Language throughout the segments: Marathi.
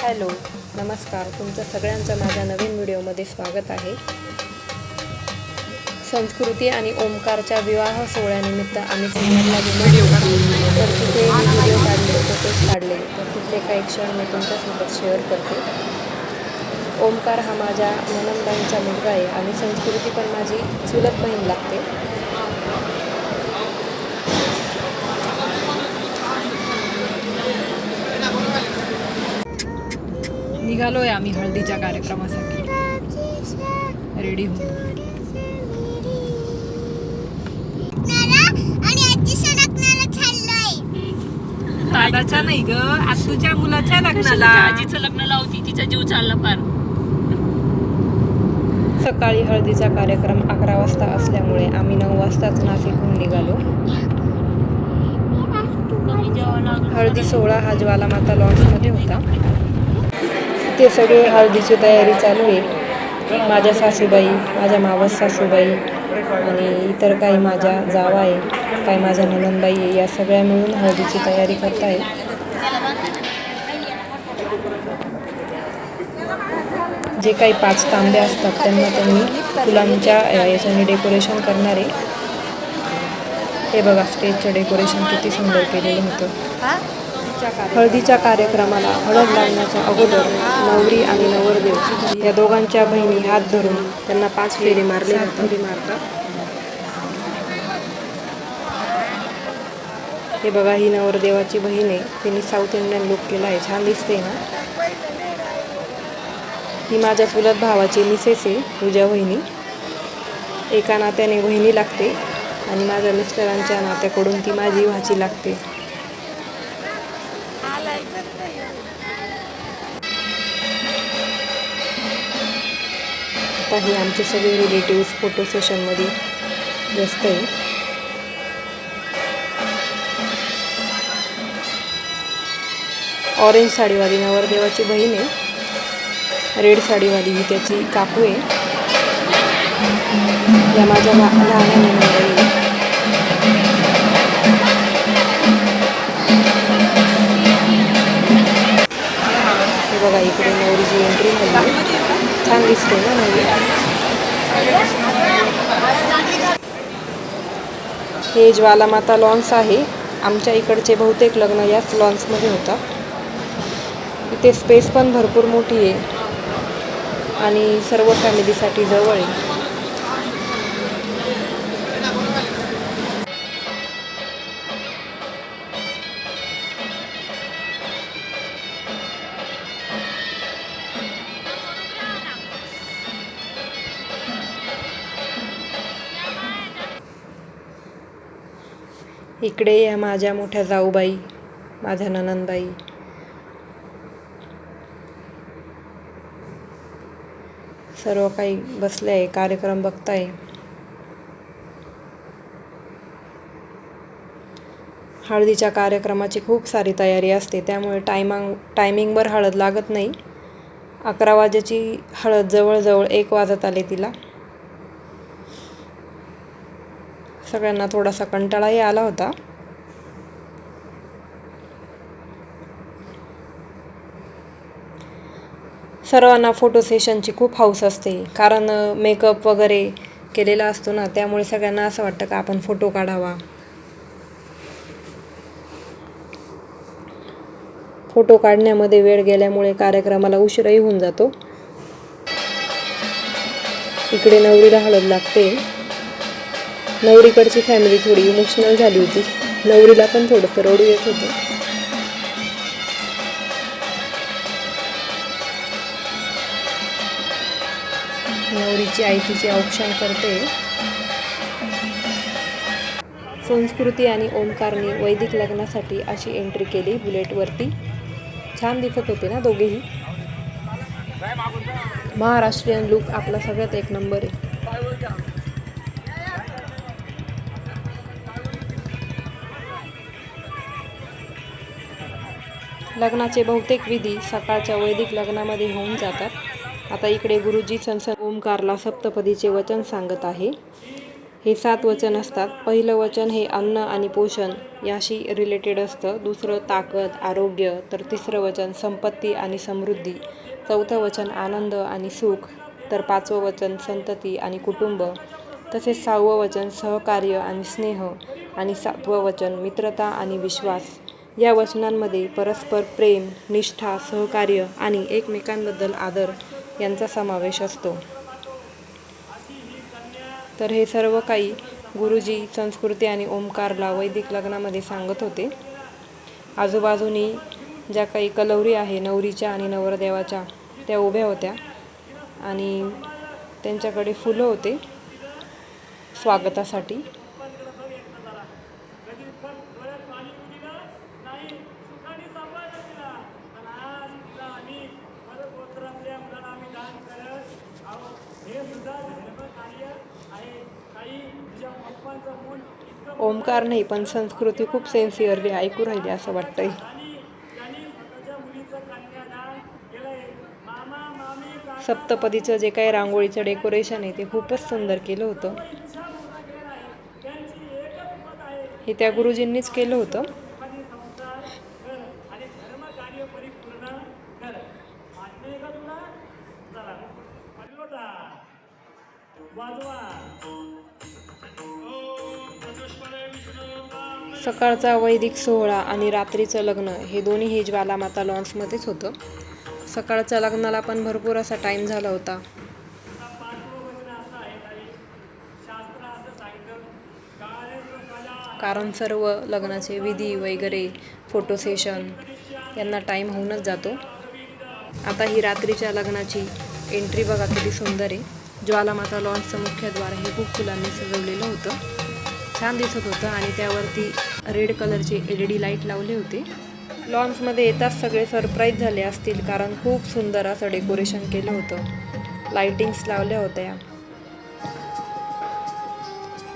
हॅलो नमस्कार. तुमचं सगळ्यांचं माझ्या नवीन व्हिडिओमध्ये स्वागत आहे. संस्कृती आणि ओमकारच्या विवाह सोहळ्यानिमित्त आम्ही सिंहरला व्हिडिओ तर तिथे व्हिडिओ काढले फोटोज काढले. तर तिथले काही क्षण मी तुमच्यासोबत शेअर करते. ओमकार हा माझ्या ननंदबाईंचा मुलगा आहे आणि संस्कृती पण माझी चुलत बहीण लागते. निघालोय आम्ही हळदीच्या कार्यक्रमासाठी. रेडी होऊन दादाच्या नाही ग आतूच्या मुलाच्या लग्नाला. आजीचं लग्न लावती तिचा जीव चालला फार. सकाळी हळदीचा कार्यक्रम अकरा वाजता असल्यामुळे आम्ही नऊ वाजताच नाशिकहून निघालो. हळदी सोहळा हा ज्वालामाता लॉन्समध्ये होता. ते सगळे हळदीची तयारी चालू आहे. माझ्या सासूबाई माझ्या मावस सासूबाई आणि इतर काही माझ्या जावा आहे काही माझ्या ननंदबाई आहे या सगळ्या मिळून हळदीची तयारी करत आहे जे काही पाच तांबे असतात त्यांना त्यांनी फुलांच्या याच्याने डेकोरेशन करणारे हे बघा स्टेजचं डेकोरेशन किती सुंदर केलेलं होतं. हळदीच्या कार्यक्रमाला हळद लागण्याच्या अगोदर नवरी आणि नवरदेव या दोघांच्या बहिणी हात धरून त्यांना पाच फेरी मारले फेरी मारतात. हे बघा ही नवरदेवाची बहीण आहे. तिने साऊथ इंडियन लुक केला आहे. छान दिसते ना? ही माझ्या चुलत भावाची मिसेस आहे पूजा वहिनी एका नात्याने वहिनी लागते आणि माझ्या मिस्टरांच्या नात्याकडून ती माझी भाची लागते. आता हे आमचे सगळे रिलेटिव्स फोटो सेशनमध्ये व्यस्त आहे. ऑरेंज साडीवाली नवरदेवाची बहीण आहे. रेड साडीवाली ही त्याची काकू आहे. या माझ्या ला- लहान हे ज्वालामाता लॉन्स आहे. आमच्या इकडचे बहुतेक लग्न याच लॉन्समध्ये होतात इथे स्पेस पण भरपूर मोठी आहे. आणि सर्व फॅमिलीसाठी जवळ आहे. इकडे या माझ्या मोठ्या जाऊबाई माझ्या ननंदबाई. सर्व काही बसले आहे कार्यक्रम बघताय. हळदीच्या कार्यक्रमाची खूप सारी तयारी असते त्यामुळे टायमांग टायमिंगवर हळद लागत नाही. अकरा वाजेची हळद जवळजवळ एक वाजत आले तिला. सगळ्यांना थोडासा कंटाळाही आला होता. सर्वांना फोटो सेशनची खूप हौस असते. कारण मेकअप वगैरे केलेला असतो ना त्यामुळे सगळ्यांना असं वाटतं का आपण फोटो काढावा. फोटो काढण्यामध्ये वेळ गेल्यामुळे कार्यक्रमाला उशीरही होऊन जातो. इकडे नवरीला हळद लागते. नवरीकडची फॅमिली थोडी इमोशनल झाली होती. नवरीला पण थोडंसं रडू येत होतं. नवरीची आई तिचे औक्षण करते. संस्कृती आणि ओंकारने वैदिक लग्नासाठी अशी एंट्री केली बुलेटवरती छान दिसत होते ना दोघेही? महाराष्ट्रीयन लुक आपला सगळ्यात एक नंबर आहे. लग्नाचे बहुतेक विधी सकाळच्या वैदिक लग्नामध्ये होऊन जातात. आता इकडे गुरुजी संसद ओंकारला सप्तपदीचे वचन सांगत आहे. हे सात वचन असतात. पहिलं वचन हे अन्न आणि पोषण याशी रिलेटेड असतं. दुसरं ताकद आरोग्य तर तिसरं वचन संपत्ती आणि समृद्धी. चौथं वचन आनंद आणि सुख तर पाचवं वचन संतती आणि कुटुंब. तसेच सहावं वचन सहकार्य आणि स्नेह. आणि सातवं वचन मित्रता आणि विश्वास. या वचनांमध्ये परस्पर प्रेम निष्ठा सहकार्य आणि एकमेकांबद्दल आदर यांचा समावेश असतो. तर हे सर्व काही गुरुजी संस्कृती आणि ओंकारला वैदिक लग्नामध्ये सांगत होते. आजूबाजूनी ज्या काही कलवरी आहे नवरीच्या आणि नवरदेवाच्या त्या उभ्या होत्या आणि त्यांच्याकडे फुलं होते स्वागतासाठी. ओमकार नाही पण संस्कृती खूप सेन्सिअरली ऐकू राहिली असं वाटतंय. सप्तपदीचं जे काही रांगोळीचं डेकोरेशन आहे ते खूपच सुंदर केलं होतं. हे त्या गुरुजींनीच केलं होतं. सकाळचा वैदिक सोहळा आणि रात्रीचं लग्न हे दोन्ही हे ज्वालामाता लॉन्समध्येच होतं. सकाळच्या लग्नाला पण भरपूर असा टाईम झाला होता. कारण सर्व लग्नाचे विधी वगैरे फोटो सेशन यांना टाईम होऊनच जातो. आता ही रात्रीच्या लग्नाची एंट्री बघा किती सुंदर आहे. ज्वालामाता लॉन्सचं मुख्यद्वार हे खूप फुलांनी सजवलेलं होतं. छान दिसत होतं आणि त्यावरती रेड कलरचे एल ई डी लाइट लावले होते. लॉन्समध्ये येताच सगळे सरप्राईज झाले असतील कारण खूप सुंदर असं डेकोरेशन केलं होतं. लाईटिंग्स लावल्या होत्या.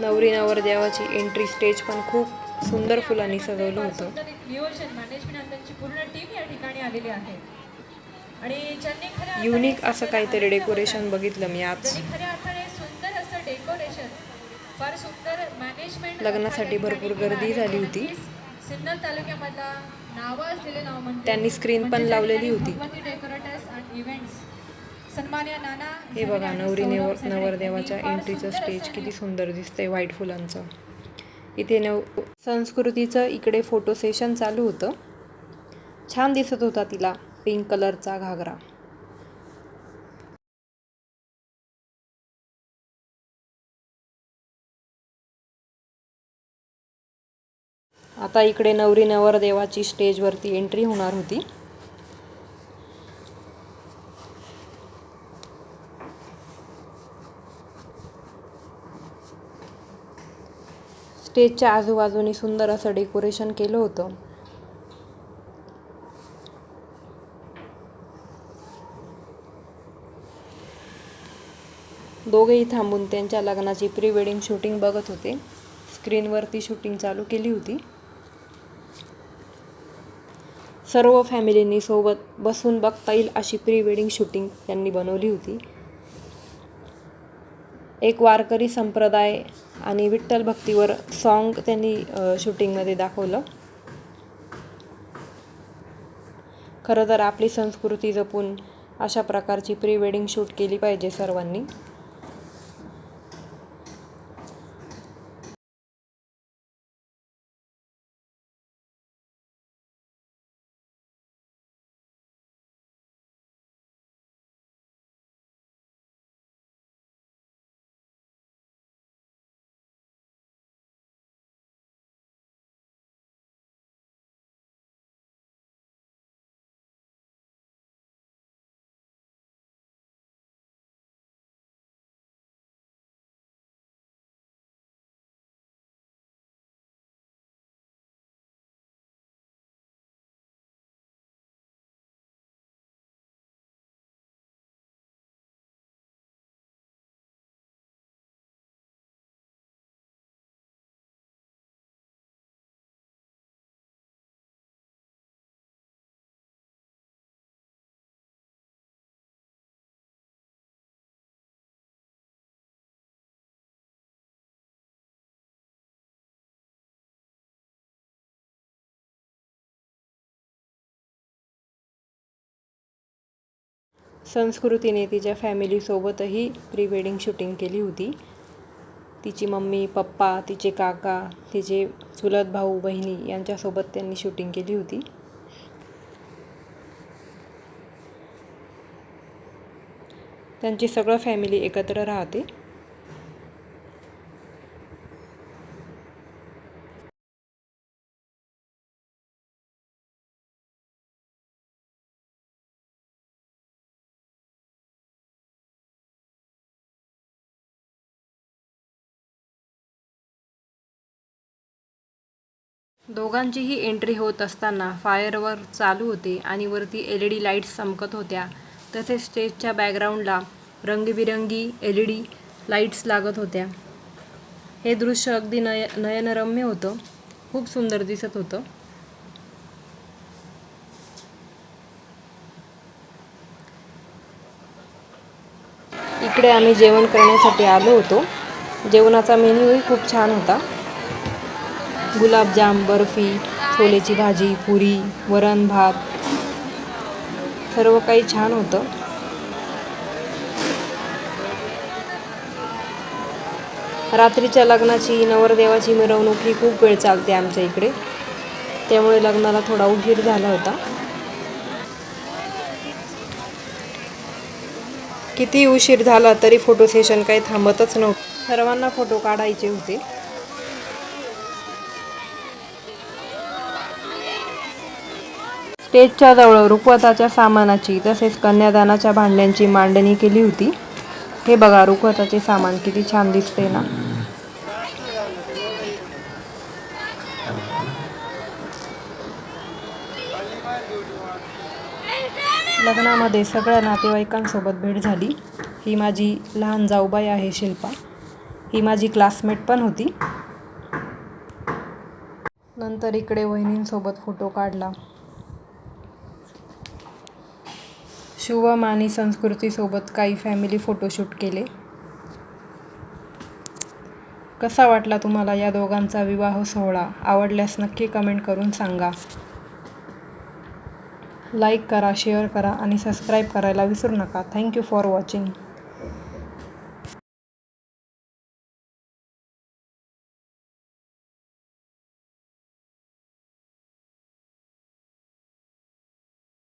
नवरी नवरदेवाची एंट्री स्टेज पण खूप सुंदर फुलांनी सजवलं होतं. युनिक असं काहीतरी डेकोरेशन बघितलं मी आज. फार सुंदर मॅनेजमेंट लग्नासाठी भरपूर गर्दी झाली होती. सिन्नर तालुक्यामधला नावं असलेले नाव म्हणजे त्यांनी screen पण म्हणजे लावलेली होती. भगवती डेकोरेटर्स अँड इव्हेंट्स सन्मान्य नाना हे बघा नवरी नवरदेवाच्या एंट्रीचं स्टेज किती सुंदर दिसतंय व्हाईट फुलांचं. इथे नव संस्कृतीचं इकडे फोटो सेशन चालू होतं. छान दिसत होता तिला पिंक कलरचा घागरा. आता इकडे नवरी नवरदेवाची स्टेजवरती एंट्री होणार होती. स्टेजच्या आजूबाजूनी सुंदर असं डेकोरेशन केलं होतं. दोघेही थांबून त्यांच्या लग्नाची प्री वेडिंग शूटिंग बघत होते. स्क्रीनवरती शूटिंग चालू केली होती. सर्व फॅमिलींनी सोबत बसून बघता येईल अशी प्री वेडिंग शूटिंग त्यांनी बनवली होती. एक वारकरी संप्रदाय आणि विठ्ठल भक्तीवर सॉन्ग त्यांनी शूटिंगमध्ये दाखवलं. खरं तर आपली संस्कृती जपून अशा प्रकारची प्री वेडिंग शूट केली पाहिजे सर्वांनी. संस्कृतीने तिच्या फॅमिलीसोबतही प्री वेडिंग शूटिंग केली होती. तिची मम्मी पप्पा तिचे काका तिचे चुलत भाऊ बहिणी यांच्यासोबत त्यांनी शूटिंग केली होती. त्यांची सगळं फॅमिली एकत्र राहते. दोघांचीही एंट्री होत असताना फायरवर चालू होते आणि वरती एल ई डी लाईट्स चमकत होत्या. तसेच स्टेजच्या बॅकग्राऊंडला रंगीबिरंगी एल ई डी लाईट्स लागत होत्या. हे दृश्य अगदी नय नयनरम्य होतं. खूप सुंदर दिसत होतं. इकडे आम्ही जेवण करण्यासाठी आलो होतो. जेवणाचा मेन्यूही खूप छान होता. गुलाबजाम बर्फी छोलेची भाजी पुरी वरण भात सर्व काही छान होतं. रात्रीच्या लग्नाची नवरदेवाची मिरवणूक ही खूप वेळ चालते आमच्या इकडे. त्यामुळे लग्नाला थोडा उशीर झाला होता. किती उशीर झाला तरी फोटो सेशन काही थांबतच नव्हतं. सर्वांना फोटो काढायचे होते. स्टेजच्या जवळ रुखवताच्या सामानाची तसेच कन्यादानाच्या भांड्यांची मांडणी केली होती. हे बघा रुखवताचे सामान किती छान दिसते ना. लग्नामध्ये सगळ्या नातेवाईकांसोबत भेट झाली. ही माझी लहान जाऊबाई आहे शिल्पा. ही माझी क्लासमेट पण होती. नंतर इकडे वहिनींसोबत फोटो काढला. शुभम आणि संस्कृतीसोबत काही फॅमिली फोटोशूट केले. कसा वाटला तुम्हाला या दोघांचा विवाह सोहळा? आवडल्यास नक्की कमेंट करून सांगा. लाईक करा शेअर करा आणि सबस्क्राईब करायला विसरू नका. Thank you for watching